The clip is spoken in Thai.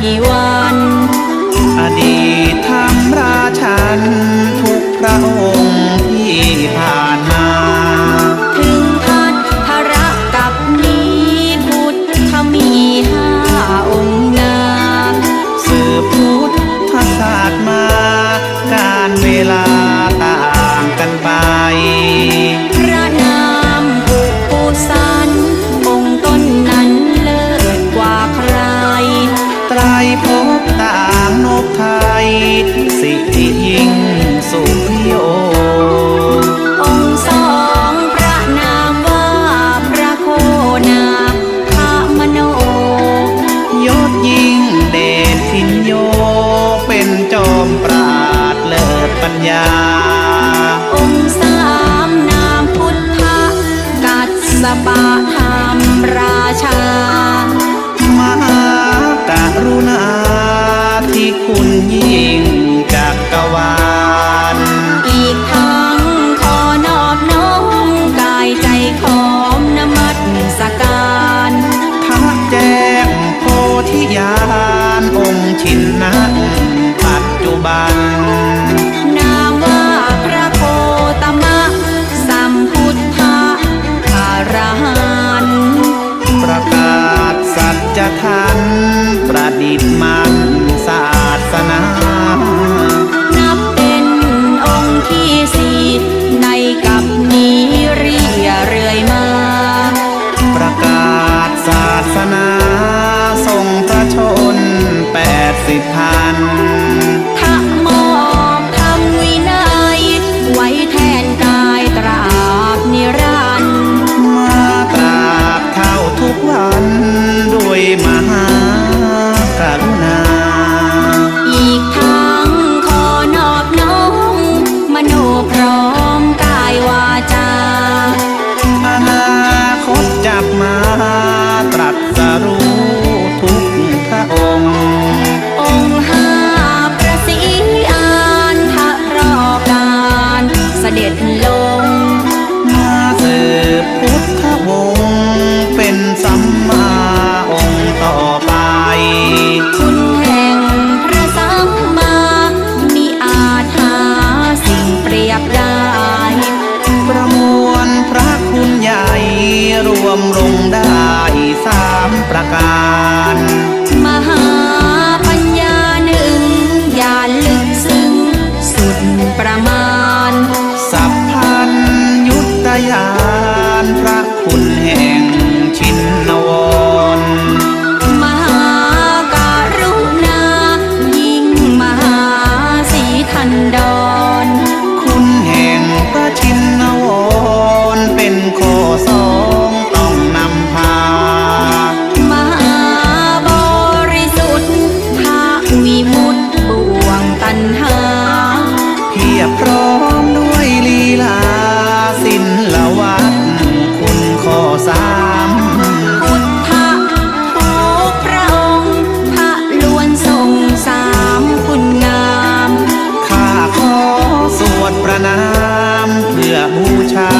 希望。 ญา องค์สามนามพุทธกัสสปะธรรมราชา มหากรุณาที่คุณยิ่งจักรวาล อีทั้งขอนอบน้อมกายใจขอมนมัสการ พระแจ้งโพธิญาณองค์ชินนะ ศ ด็จลง มาสืบพุทธวงศ์เป็นสัมมาองค์ต่อไป คุณแห่งพระสัมมามีอาจหาสิ่งเปรียบได้ ประมวลพระคุณใหญ่รวมลงได้ ร้อมด้วยลีลาสินละวัดคุณข้อสามพุทธอพระองค์พระล้วนทรงสามคุณงามข้าขอสวดประนามเพื่อบูชา